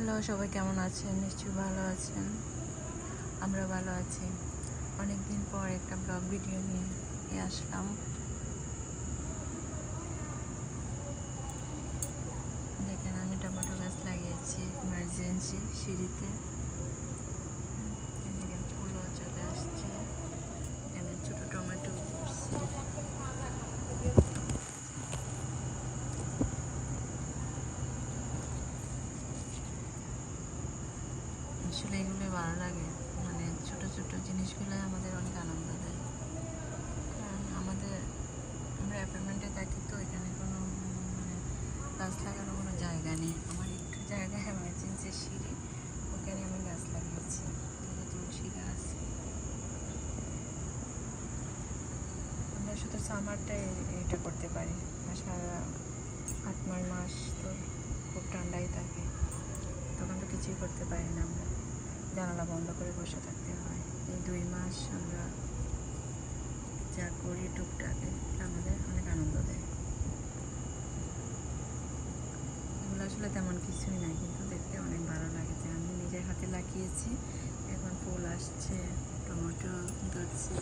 Hello সবাই কেমন আছেন? নিশ্চয়ই ভালো আছেন। আমরা ভালো আছি। অনেকদিন পর একটা ব্লগ ভিডিও নিয়ে আসলাম। দেখেন, আমি টমেটো গাছ লাগিয়েছি ইমার্জেন্সি সিঁড়িতে এদিকে ফুলও চলে আসছে এখানে ছোটো টমেটো করছি আসলে এগুলো ভালো লাগে। মানে ছোট ছোট জিনিসগুলো আমাদের অনেক আনন্দ দেয়। কারণ আমাদের, আমরা অ্যাপার্টমেন্টে থাকি তো এখানে কোনো মানে গাছ লাগানোর কোনো জায়গা নেই। আমার একটু জায়গা এমার্জেন্সি সিঁড়ি, ওখানে আমি গাছ লাগিয়েছি। তুলসী গাছ আমরা শুধু সামারটাই এটা করতে পারি। সারা আট, নয় মাস তো খুব ঠান্ডাই থাকে। তখন তো কিছুই করতে পারি না আমরা। জানালা বন্ধ করে বসে থাকতে হয়। এই দুই মাস আমরা যা করি টুকটাকে আমাদের অনেক আনন্দ দেয়। এগুলো আসলে তেমন কিছুই নাই, কিন্তু দেখতে অনেক ভালো লাগে যে আমি নিজের হাতে লাগিয়েছি। এখন ফুল আসছে, টমেটো ধরছি।